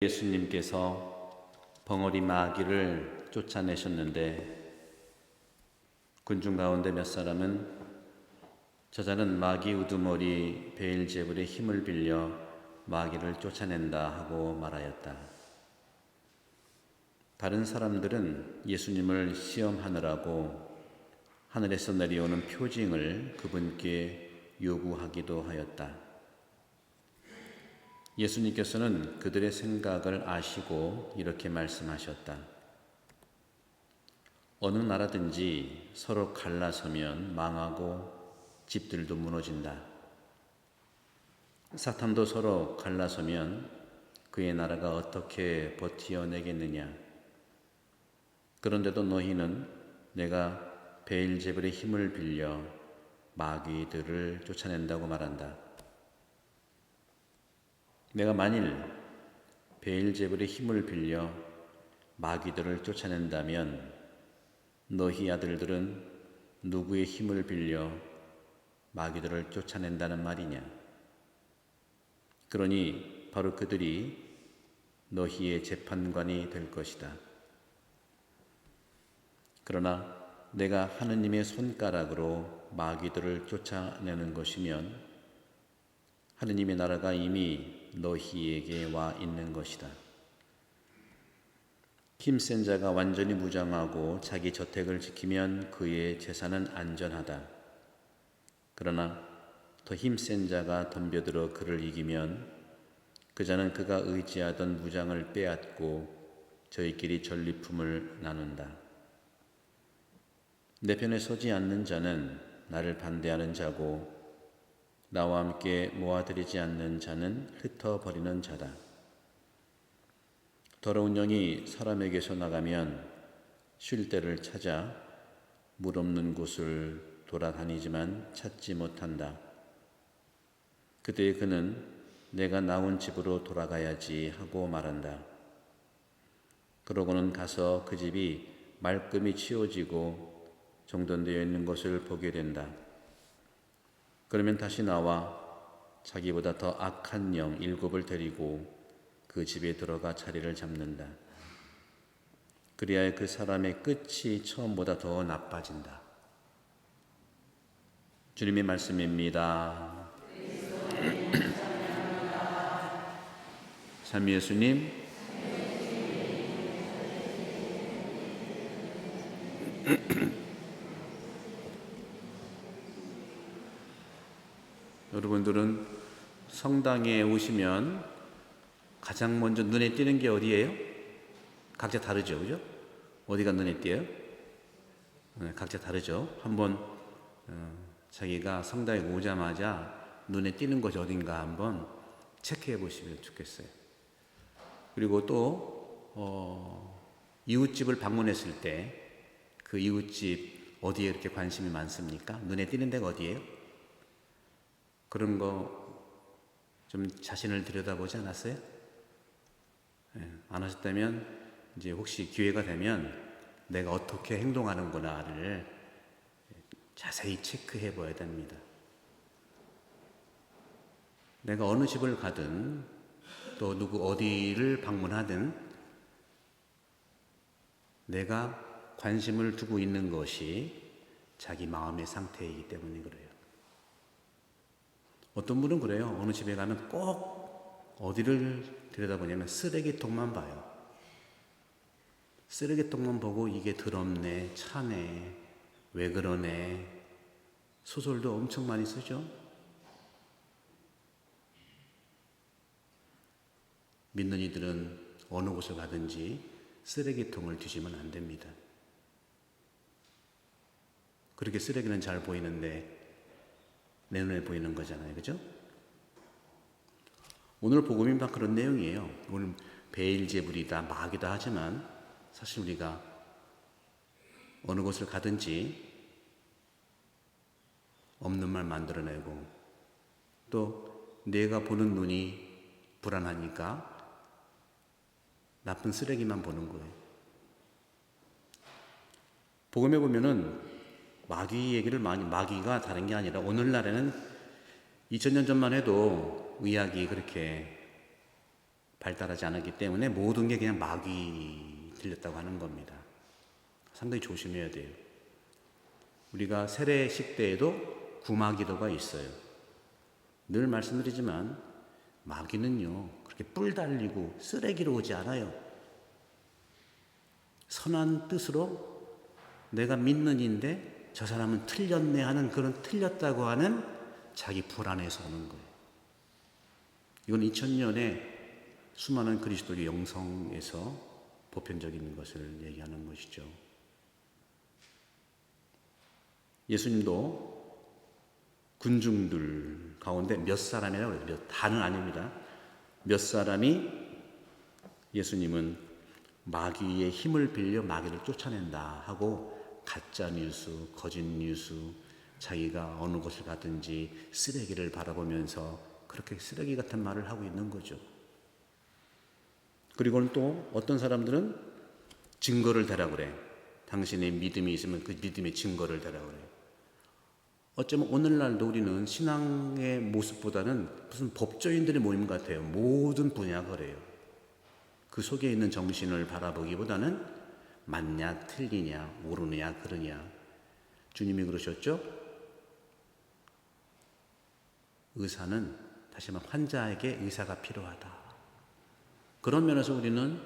예수님께서 벙어리 마귀를 쫓아내셨는데 군중 가운데 몇 사람은 저자는 마귀 우두머리 베일제불의 힘을 빌려 마귀를 쫓아낸다 하고 말하였다. 다른 사람들은 예수님을 시험하느라고 하늘에서 내려오는 표징을 그분께 요구하기도 하였다. 예수님께서는 그들의 생각을 아시고 이렇게 말씀하셨다. 어느 나라든지 서로 갈라서면 망하고 집들도 무너진다. 사탄도 서로 갈라서면 그의 나라가 어떻게 버티어내겠느냐. 그런데도 너희는 내가 베일제불의 힘을 빌려 마귀들을 쫓아낸다고 말한다. 내가 만일 베일제불의 힘을 빌려 마귀들을 쫓아낸다면 너희 아들들은 누구의 힘을 빌려 마귀들을 쫓아낸다는 말이냐? 그러니 바로 그들이 너희의 재판관이 될 것이다. 그러나 내가 하느님의 손가락으로 마귀들을 쫓아내는 것이면 하느님의 나라가 이미 너희에게 와 있는 것이다. 힘센 자가 완전히 무장하고 자기 저택을 지키면 그의 재산은 안전하다. 그러나 더 힘센 자가 덤벼들어 그를 이기면 그 자는 그가 의지하던 무장을 빼앗고 저희끼리 전리품을 나눈다. 내 편에 서지 않는 자는 나를 반대하는 자고 나와 함께 모아들이지 않는 자는 흩어버리는 자다. 더러운 영이 사람에게서 나가면 쉴 때를 찾아 물 없는 곳을 돌아다니지만 찾지 못한다. 그때 그는 내가 나온 집으로 돌아가야지 하고 말한다. 그러고는 가서 그 집이 말끔히 치워지고 정돈되어 있는 것을 보게 된다. 그러면 다시 나와 자기보다 더 악한 영 일곱을 데리고 그 집에 들어가 자리를 잡는다. 그리하여 그 사람의 끝이 처음보다 더 나빠진다. 주님의 말씀입니다. 참 예수님, 여러분들은 성당에 오시면 가장 먼저 눈에 띄는 게 어디예요? 각자 다르죠, 그죠? 어디가 눈에 띄어요? 네, 각자 다르죠. 한번 어, 자기가 성당에 오자마자 눈에 띄는 것이 어딘가 한번 체크해 보시면 좋겠어요. 그리고 또 어, 이웃집을 방문했을 때 그 이웃집 어디에 이렇게 관심이 많습니까? 눈에 띄는 데가 어디예요? 그런 거 좀 자신을 들여다보지 않았어요? 네, 안 하셨다면 이제 혹시 기회가 되면 내가 어떻게 행동하는구나를 자세히 체크해 봐야 됩니다. 내가 어느 집을 가든 또 누구 어디를 방문하든 내가 관심을 두고 있는 것이 자기 마음의 상태이기 때문에 그래요. 어떤 분은 그래요. 어느 집에 가면 꼭 어디를 들여다보냐면 쓰레기통만 봐요. 쓰레기통만 보고 이게 더럽네, 차네, 왜 그러네. 소설도 엄청 많이 쓰죠. 믿는 이들은 어느 곳을 가든지 쓰레기통을 뒤지면 안 됩니다. 그렇게 쓰레기는 잘 보이는데 내 눈에 보이는 거잖아요. 그죠? 오늘 복음이 막 그런 내용이에요. 오늘 베일제불이다, 마귀다 하지만 사실 우리가 어느 곳을 가든지 없는 말 만들어내고 또 내가 보는 눈이 불안하니까 나쁜 쓰레기만 보는 거예요. 복음에 보면은 마귀 얘기를 많이 마귀가 다른 게 아니라 오늘날에는 2000년 전만 해도 의학이 그렇게 발달하지 않았기 때문에 모든 게 그냥 막이 들렸다고 하는 겁니다. 상당히 조심해야 돼요. 우리가 세례식 때에도 구마기도가 있어요. 늘 말씀드리지만 마귀는요 그렇게 뿔 달리고 쓰레기로 오지 않아요. 선한 뜻으로 내가 믿는 인데 저 사람은 틀렸네 하는 그런 틀렸다고 하는 자기 불안에서 오는 거예요. 이건 2000년에 수많은 그리스도의 영성에서 보편적인 것을 얘기하는 것이죠. 예수님도 군중들 가운데 몇 사람이라고 그래요. 몇 다는 아닙니다. 몇 사람이 예수님은 마귀의 힘을 빌려 마귀를 쫓아낸다 하고 가짜 뉴스, 거짓 뉴스, 자기가 어느 곳을 가든지 쓰레기를 바라보면서 그렇게 쓰레기 같은 말을 하고 있는 거죠. 그리고는 또 어떤 사람들은 증거를 대라 그래. 당신의 믿음이 있으면 그 믿음의 증거를 대라 그래. 어쩌면 오늘날도 우리는 신앙의 모습보다는 무슨 법조인들의 모임 같아요. 모든 분야가 그래요. 그 속에 있는 정신을 바라보기보다는 맞냐, 틀리냐, 옳으냐, 그러냐. 주님이 그러셨죠? 의사는 다시 말해 환자에게 의사가 필요하다. 그런 면에서 우리는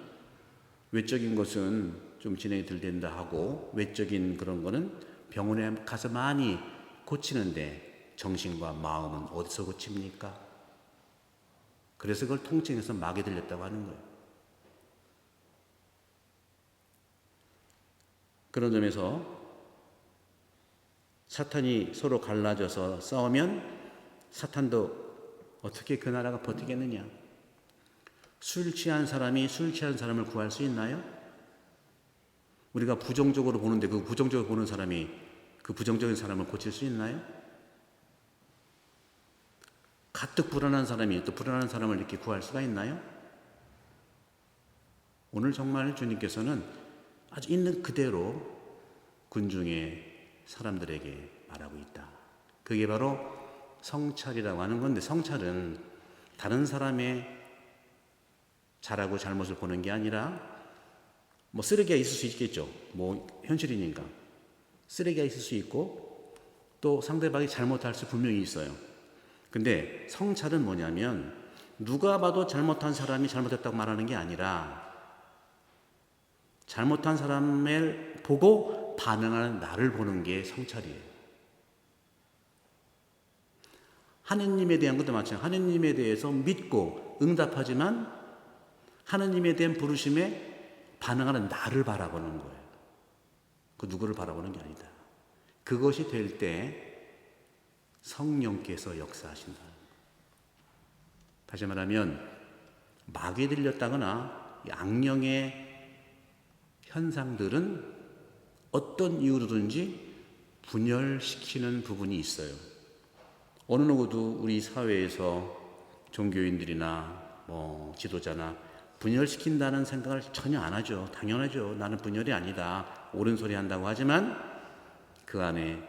외적인 것은 좀 진행이 덜 된다 하고 외적인 그런 거는 병원에 가서 많이 고치는데 정신과 마음은 어디서 고칩니까? 그래서 그걸 통칭해서 마귀 들렸다고 하는 거예요. 그런 점에서 사탄이 서로 갈라져서 싸우면 사탄도 어떻게 그 나라가 버티겠느냐? 술 취한 사람이 술 취한 사람을 구할 수 있나요? 우리가 부정적으로 보는데 그 부정적으로 보는 사람이 그 부정적인 사람을 고칠 수 있나요? 가뜩 불안한 사람이 또 불안한 사람을 이렇게 구할 수가 있나요? 오늘 정말 주님께서는 아주 있는 그대로 군중의 사람들에게 말하고 있다. 그게 바로 성찰이라고 하는 건데 성찰은 다른 사람의 잘하고 잘못을 보는 게 아니라 뭐 쓰레기가 있을 수 있겠죠. 뭐 현실이니까. 쓰레기가 있을 수 있고 또 상대방이 잘못할 수 분명히 있어요. 근데 성찰은 뭐냐면 누가 봐도 잘못한 사람이 잘못했다고 말하는 게 아니라 잘못한 사람을 보고 반응하는 나를 보는 게 성찰이에요. 하느님에 대한 것도 마찬가지. 하느님에 대해서 믿고 응답하지만 하느님에 대한 부르심에 반응하는 나를 바라보는 거예요. 그 누구를 바라보는 게 아니다. 그것이 될 때 성령께서 역사하신다. 다시 말하면 마귀 들렸다거나 악령의 현상들은 어떤 이유로든지 분열시키는 부분이 있어요. 어느 누구도 우리 사회에서 종교인들이나 뭐 지도자나 분열시킨다는 생각을 전혀 안 하죠. 당연하죠. 나는 분열이 아니다. 옳은 소리 한다고 하지만 그 안에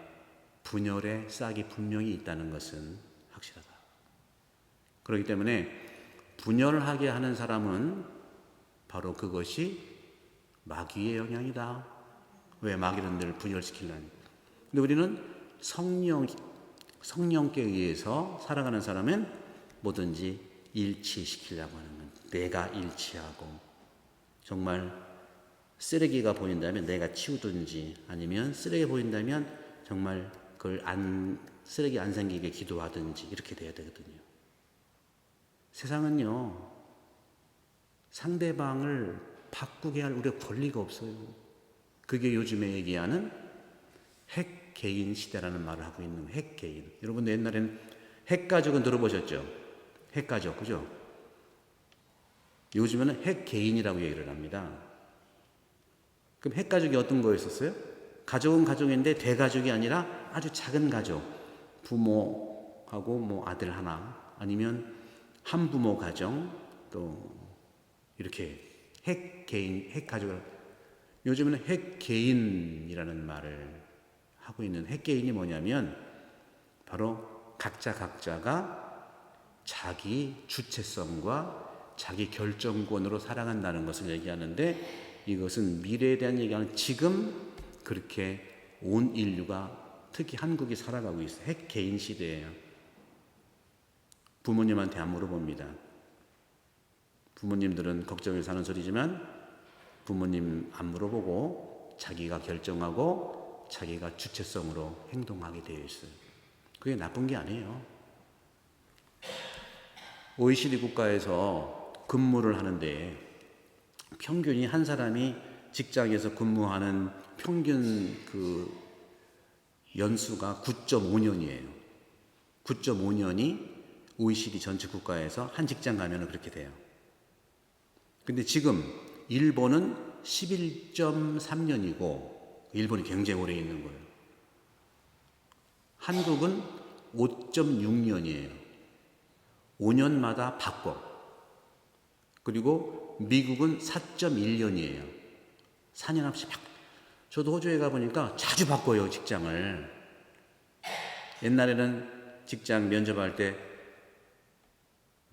분열의 싹이 분명히 있다는 것은 확실하다. 그렇기 때문에 분열하게 하는 사람은 바로 그것이 마귀의 영향이다. 왜 마귀는 늘 분열시키려니? 근데 우리는 성령 성령께 의해서 살아가는 사람은 뭐든지 일치시키려고 하는 거예요. 내가 일치하고 정말 쓰레기가 보인다면 내가 치우든지 아니면 쓰레기 보인다면 정말 그걸 안 쓰레기 안 생기게 기도하든지 이렇게 돼야 되거든요. 세상은요 상대방을 바꾸게 할 우리가 권리가 없어요. 그게 요즘에 얘기하는 핵 개인 시대라는 말을 하고 있는 핵 개인. 여러분 옛날에는 핵 가족은 들어보셨죠? 핵 가족 그죠? 요즘에는 핵 개인이라고 얘기를 합니다. 그럼 핵 가족이 어떤 거였었어요? 가족은 가족인데 대가족이 아니라 아주 작은 가족. 부모하고 뭐 아들 하나 아니면 한 부모 가정 또 이렇게 핵 개인, 핵 가족을 요즘에는 핵 개인이라는 말을 하고 있는 핵 개인이 뭐냐면 바로 각자 각자가 자기 주체성과 자기 결정권으로 살아간다는 것을 얘기하는데 이것은 미래에 대한 얘기하는 지금 그렇게 온 인류가 특히 한국이 살아가고 있어요. 핵 개인 시대예요. 부모님한테 안 물어봅니다. 부모님들은 걱정해서 하는 소리지만 부모님 안 물어보고 자기가 결정하고 자기가 주체성으로 행동하게 되어 있어요. 그게 나쁜 게 아니에요. OECD 국가에서 근무를 하는데 평균이 한 사람이 직장에서 근무하는 평균 그 연수가 9.5년이에요. 9.5년이 OECD 전체 국가에서 한 직장 가면 그렇게 돼요. 근데 지금 일본은 11.3년이고 일본이 굉장히 오래 있는 거예요. 한국은 5.6년이에요. 5년마다 바꿔. 그리고 미국은 4.1년이에요. 4년 합씩 바꿔. 저도 호주에 가보니까 자주 바꿔요, 직장을. 옛날에는 직장 면접할 때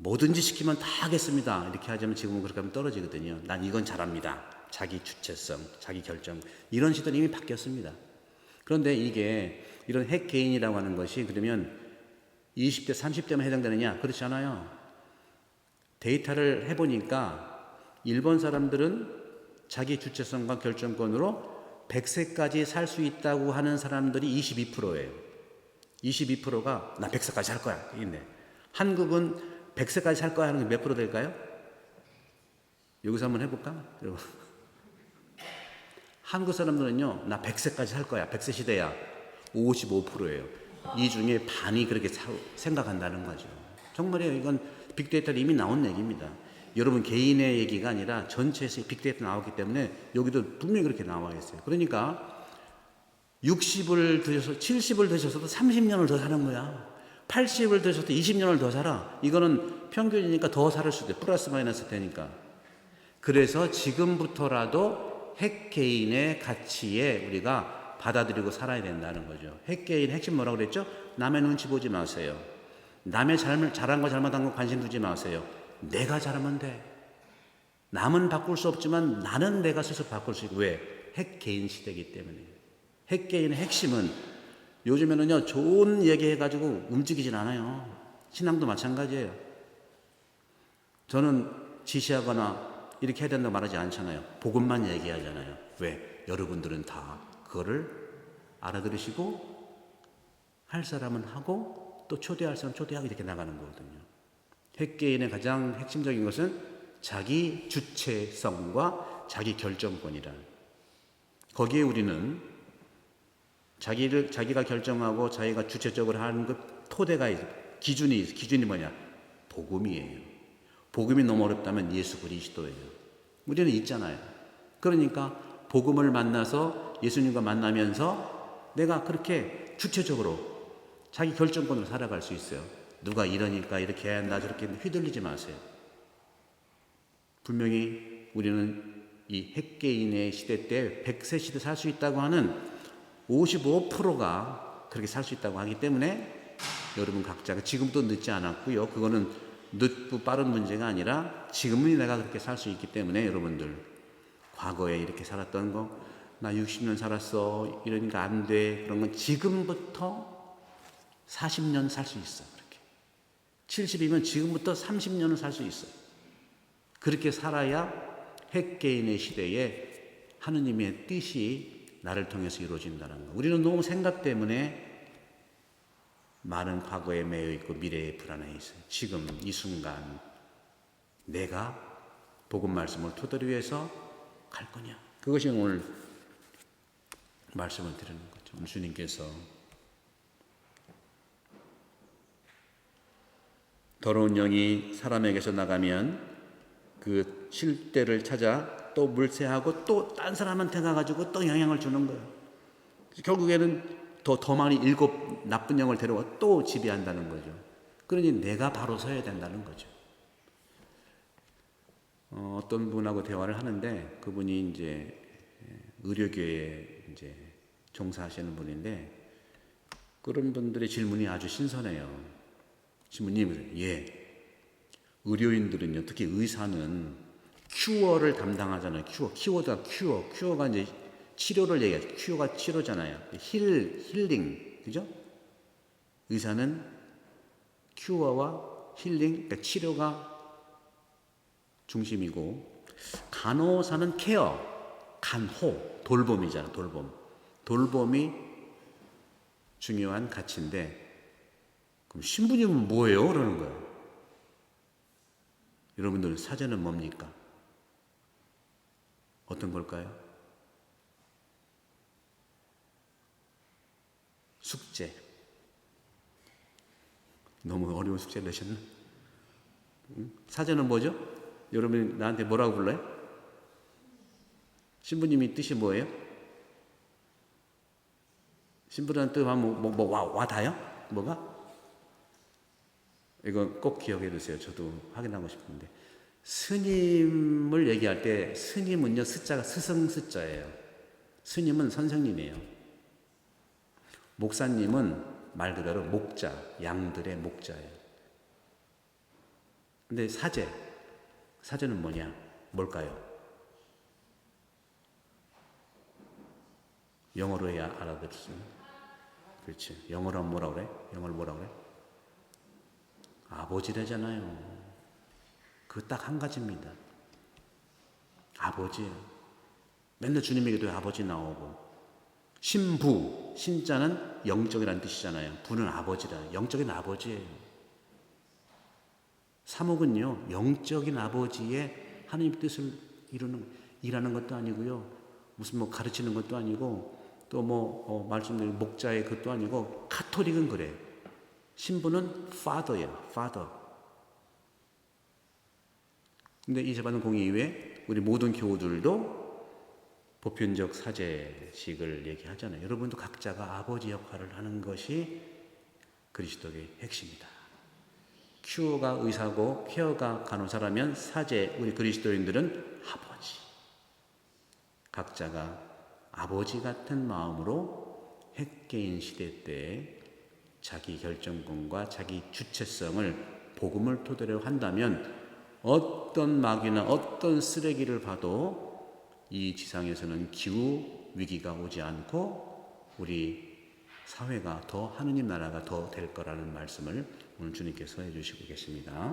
뭐든지 시키면 다 하겠습니다. 이렇게 하자면 지금은 그렇게 하면 떨어지거든요. 난 이건 잘합니다. 자기 주체성, 자기 결정. 이런 시대는 이미 바뀌었습니다. 그런데 이게 이런 핵 개인이라고 하는 것이 그러면 20대, 30대만 해당되느냐? 그렇지 않아요. 데이터를 해보니까 일본 사람들은 자기 주체성과 결정권으로 100세까지 살 수 있다고 하는 사람들이 22%예요. 22%가 나 100세까지 할 거야. 있네. 한국은 100세까지 살 거야 하는 게 몇 프로 될까요? 여기서 한번 해볼까? 여러분. 한국 사람들은요, 나 100세까지 살 거야. 100세 시대야. 55%예요. 이 중에 반이 그렇게 사- 생각한다는 거죠. 정말이에요. 이건 빅데이터로 이미 나온 얘기입니다. 여러분 개인의 얘기가 아니라 전체에서 빅데이터 나왔기 때문에 여기도 분명히 그렇게 나와 있어요. 그러니까 60을 드셔서 70을 드셔서도 30년을 더 사는 거야. 80을 드셔도 20년을 더 살아. 이거는 평균이니까 더살 수도 돼. 플러스 마이너스 되니까. 그래서 지금부터라도 핵개인의 가치에 우리가 받아들이고 살아야 된다는 거죠. 핵개인 핵심 뭐라고 그랬죠? 남의 눈치 보지 마세요. 남의 잘못, 잘한 거 잘못한 거 관심 두지 마세요. 내가 잘하면 돼. 남은 바꿀 수 없지만 나는 내가 스스로 바꿀 수 있고 왜? 핵개인 시대이기 때문에. 핵개인의 핵심은 요즘에는요 좋은 얘기 해가지고 움직이진 않아요. 신앙도 마찬가지예요. 저는 지시하거나 이렇게 해야 된다고 말하지 않잖아요. 복음만 얘기하잖아요. 왜? 여러분들은 다 그거를 알아들으시고 할 사람은 하고 또 초대할 사람 초대하고 이렇게 나가는 거거든요. 핵개인의 가장 핵심적인 것은 자기 주체성과 자기 결정권이라. 거기에 우리는 자기를 자기가 결정하고 자기가 주체적으로 하는 그 토대가 있- 기준이 있- 기준이 뭐냐? 복음이에요. 복음이 너무 어렵다면 예수 그리스도예요. 우리는 있잖아요. 그러니까 복음을 만나서 예수님과 만나면서 내가 그렇게 주체적으로 자기 결정권으로 살아갈 수 있어요. 누가 이러니까 이렇게 해야 한다 저렇게 휘둘리지 마세요. 분명히 우리는 이 핵개인의 시대 때 100세 시대 살 수 있다고 하는 55%가 그렇게 살 수 있다고 하기 때문에 여러분 각자가 지금도 늦지 않았고요. 그거는 늦고 빠른 문제가 아니라 지금은 내가 그렇게 살 수 있기 때문에 여러분들 과거에 이렇게 살았던 거 나 60년 살았어 이러니까 안 돼 그런 건 지금부터 40년 살 수 있어 그렇게 70이면 지금부터 30년을 살수 있어 그렇게 살아야 핵개인의 시대에 하느님의 뜻이 나를 통해서 이루어진다는 거. 우리는 너무 생각 때문에 많은 과거에 매여 있고 미래에 불안해 있어요. 지금 이 순간 내가 복음 말씀을 토대로 해서 갈 거냐? 그것이 오늘 말씀을 드리는 거죠. 오늘 주님께서 더러운 영이 사람에게서 나가면 그 실대를 찾아 또 물세하고 또 딴 사람한테 가가지고 또 영향을 주는 거예요. 결국에는 더, 더 많이 일곱 나쁜 영을 데려와 또 지배한다는 거죠. 그러니 내가 바로 서야 된다는 거죠. 어, 어떤 분하고 대화를 하는데 그분이 이제 의료계에 이제 종사하시는 분인데 그런 분들의 질문이 아주 신선해요. 질문이 예. 의료인들은요, 특히 의사는 큐어를 담당하잖아요. 큐어, 키워드가 큐어, 큐어가 이제 치료를 얘기해요. 큐어가 치료잖아요. 힐, 힐링, 그죠? 의사는 큐어와 힐링, 그러니까 치료가 중심이고, 간호사는 케어, 간호, 돌봄이잖아, 돌봄. 돌봄이 중요한 가치인데, 그럼 신부님은 뭐예요? 그러는 거예요. 여러분들 사제는 뭡니까? 어떤 걸까요? 숙제. 너무 어려운 숙제 내셨나? 응? 사제는 뭐죠? 여러분이 나한테 뭐라고 불러요? 신부님이 뜻이 뭐예요? 신부라는 뜻 하면 뭐, 뭐, 와, 와닿아요? 뭐가? 이거 꼭 기억해 두세요. 저도 확인하고 싶은데. 스님을 얘기할 때 스님은요, 숫자가 스승 숫자예요. 스님은 선생님이에요. 목사님은 말 그대로 목자, 양들의 목자예요. 근데 사제, 사제는 뭐냐? 뭘까요? 영어로 해야 알아들었어요. 그렇지. 영어로 하면 뭐라 그래? 영어로 뭐라 그래? 아버지래잖아요. 그 딱 한 가지입니다. 아버지. 맨날 주님 얘기도 아버지 나오고. 신부, 신자는 영적이라는 뜻이잖아요. 부는 아버지라. 영적인 아버지예요. 사목은요, 영적인 아버지의 하나님 뜻을 이루는, 일하는 것도 아니고요. 무슨 뭐 가르치는 것도 아니고, 또 뭐, 어, 말씀드린 목자의 것도 아니고, 카톨릭은 그래. 신부는 father예요, father. 근데 이 재받은 공의 이후에 우리 모든 교우들도 보편적 사제식을 얘기하잖아요. 여러분도 각자가 아버지 역할을 하는 것이 그리스도의 핵심이다. 큐어가 의사고 케어가 간호사라면 사제 우리 그리스도인들은 아버지. 각자가 아버지 같은 마음으로 핵개인 시대 때 자기 결정권과 자기 주체성을 복음을 토대로 한다면 어떤 마귀나 어떤 쓰레기를 봐도 이 지상에서는 기후 위기가 오지 않고 우리 사회가 더 하느님 나라가 더 될 거라는 말씀을 오늘 주님께서 해주시고 계십니다.